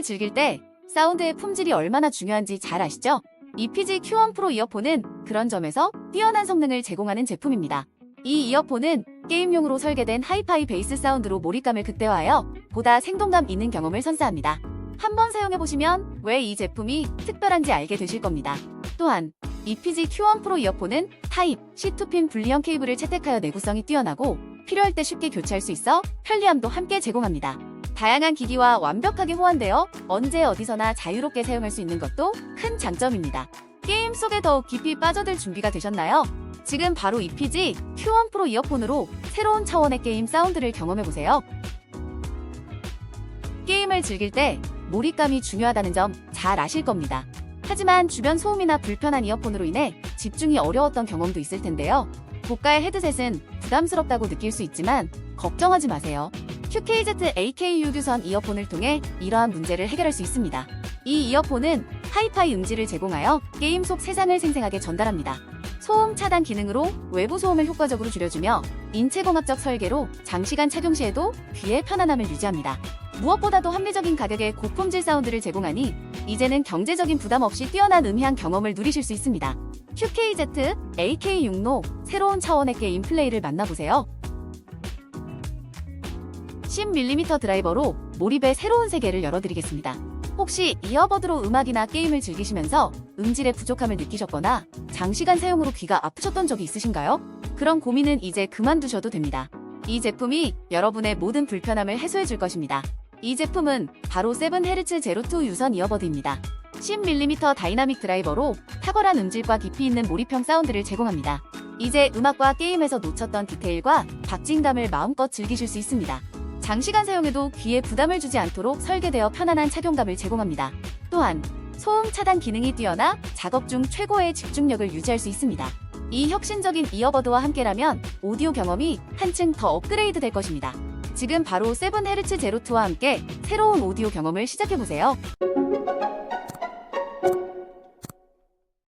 게임을 즐길 때 사운드의 품질이 얼마나 중요한지 잘 아시죠? EPG Q1 프로 이어폰은 그런 점에서 뛰어난 성능을 제공하는 제품입니다. 이 이어폰은 게임용으로 설계된 하이파이 베이스 사운드로 몰입감을 극대화하여 보다 생동감 있는 경험을 선사합니다. 한번 사용해보시면 왜 이 제품이 특별한지 알게 되실 겁니다. 또한 EPG Q1 프로 이어폰은 타입 C2핀 분리형 케이블을 채택하여 내구성이 뛰어나고 필요할 때 쉽게 교체할 수 있어 편리함도 함께 제공합니다. 다양한 기기와 완벽하게 호환되어 언제 어디서나 자유롭게 사용할 수 있는 것도 큰 장점입니다. 게임 속에 더욱 깊이 빠져들 준비가 되셨나요? 지금 바로 EPG Q1 프로 이어폰으로 새로운 차원의 게임 사운드를 경험해보세요. 게임을 즐길 때 몰입감이 중요하다는 점 잘 아실 겁니다. 하지만 주변 소음이나 불편한 이어폰으로 인해 집중이 어려웠던 경험도 있을 텐데요. 고가의 헤드셋은 부담스럽다고 느낄 수 있지만 걱정하지 마세요. QKZ AK 유규선 이어폰을 통해 이러한 문제를 해결할 수 있습니다. 이 이어폰은 하이파이 음질을 제공하여 게임 속 세상을 생생하게 전달합니다. 소음 차단 기능으로 외부 소음을 효과적으로 줄여주며 인체공학적 설계로 장시간 착용 시에도 귀의 편안함을 유지합니다. 무엇보다도 합리적인 가격에 고품질 사운드를 제공하니 이제는 경제적인 부담 없이 뛰어난 음향 경험을 누리실 수 있습니다. QKZ AK6로 새로운 차원의 게임 플레이를 만나보세요. 10mm 드라이버로 몰입의 새로운 세계를 열어드리겠습니다. 혹시 이어버드로 음악이나 게임을 즐기시면서 음질의 부족함을 느끼셨거나 장시간 사용으로 귀가 아프셨던 적이 있으신가요? 그런 고민은 이제 그만두셔도 됩니다. 이 제품이 여러분의 모든 불편함을 해소해 줄 것입니다. 이 제품은 바로 7Hz 제로2 유선 이어버드입니다. 10mm 다이나믹 드라이버로 탁월한 음질과 깊이 있는 몰입형 사운드를 제공합니다. 이제 음악과 게임에서 놓쳤던 디테일과 박진감을 마음껏 즐기실 수 있습니다. 장시간 사용해도 귀에 부담을 주지 않도록 설계되어 편안한 착용감을 제공합니다. 또한 소음 차단 기능이 뛰어나 작업 중 최고의 집중력을 유지할 수 있습니다. 이 혁신적인 이어버드와 함께라면 오디오 경험이 한층 더 업그레이드 될 것입니다. 지금 바로 7Hz 제로2와 함께 새로운 오디오 경험을 시작해보세요.